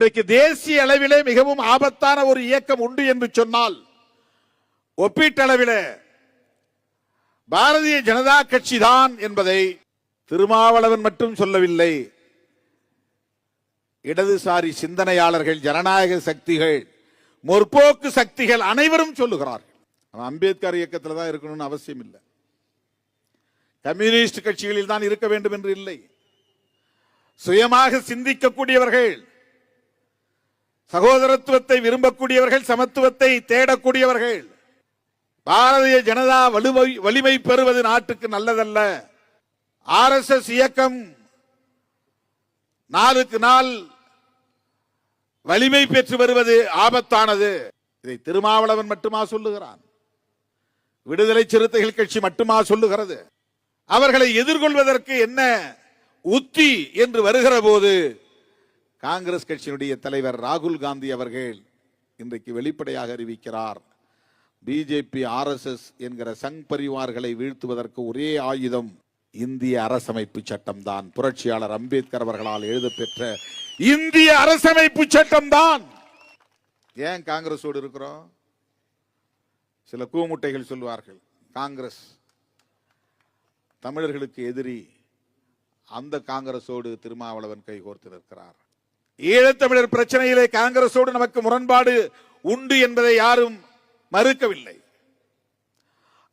இன்றைக்கு தேசிய அளவிலே மிகவும் ஆபத்தான ஒரு இயக்கம் உண்டு என்று சொன்னால் ஒப்பீட்டளவிலே பாரதிய ஜனதா கட்சி தான் என்பதை திருமாவளவன் மட்டும் சொல்லவில்லை. இடதுசாரி சிந்தனையாளர்கள் ஜனநாயக சக்திகள் முற்போக்கு சக்திகள் அனைவரும் சொல்லுகிறார்கள். அம்பேத்கர் இயக்கத்தில் தான் இருக்கணும்னு அவசியம் இல்லை. கம்யூனிஸ்ட் கட்சிகளில் தான் இருக்க வேண்டும் என்று இல்லை. சுயமாக சிந்திக்கக்கூடியவர்கள் சகோதரத்துவத்தை விரும்பக்கூடியவர்கள் சமத்துவத்தை தேடக்கூடியவர்கள். பாரதிய ஜனதா வலுவை வலிமை பெறுவது நாட்டுக்கு நல்லதல்ல. ஆர் எஸ் எஸ் இயக்கம் நாளுக்கு நாள் வலிமை பெற்று வருவது ஆபத்தானது. இதை திருமாவளவன் மட்டுமா சொல்லுகிறான்? விடுதலை சிறுத்தைகள் கட்சி மட்டுமா சொல்லுகிறது? அவர்களை எதிர்கொள்வதற்கு என்ன உத்தி என்று வருகிற போது காங்கிரஸ் கட்சியினுடைய தலைவர் ராகுல் காந்தி அவர்கள் இன்றைக்கு வெளிப்படையாக அறிவிக்கிறார். பிஜேபி ஆர்எஸ்எஸ் என்கிற சங் பரிவார்களை வீழ்த்துவதற்கு ஒரே ஆயுதம் இந்திய அரசமைப்பு சட்டம்தான். புரட்சியாளர் அம்பேத்கர் அவர்களால் எழுதப்பெற்ற இந்திய அரசமைப்பு சட்டம்தான். ஏன் காங்கிரஸோடு இருக்கிறோம்? சில கூமுட்டைகள் சொல்வார்கள் காங்கிரஸ் தமிழர்களுக்கு எதிரி அந்த காங்கிரஸோடு திருமாவளவன் கைகோர்த்து நிற்கிறார். ஈழத்தமிழர் பிரச்சனையிலே காங்கிரசோடு நமக்கு முரண்பாடு உண்டு என்பதை யாரும் மறுக்கவில்லை.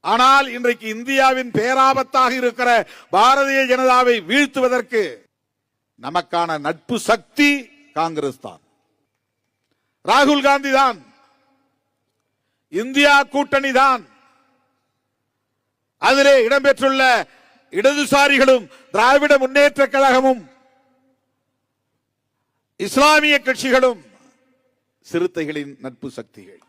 ஆனால் இன்றைக்கு இந்தியாவின் பேராபத்தாக இருக்கிற பாரதிய ஜனதாவை வீழ்த்துவதற்கு நமக்கான நட்பு சக்தி காங்கிரஸ் தான். ராகுல் காந்தி தான். இந்தியா கூட்டணி தான். அதிலே இடம்பெற்றுள்ள இடதுசாரிகளும் திராவிட முன்னேற்ற கழகமும் இஸ்லாமிய கட்சிகளும் சிறுத்தைகளின் நட்பு சக்திகள்.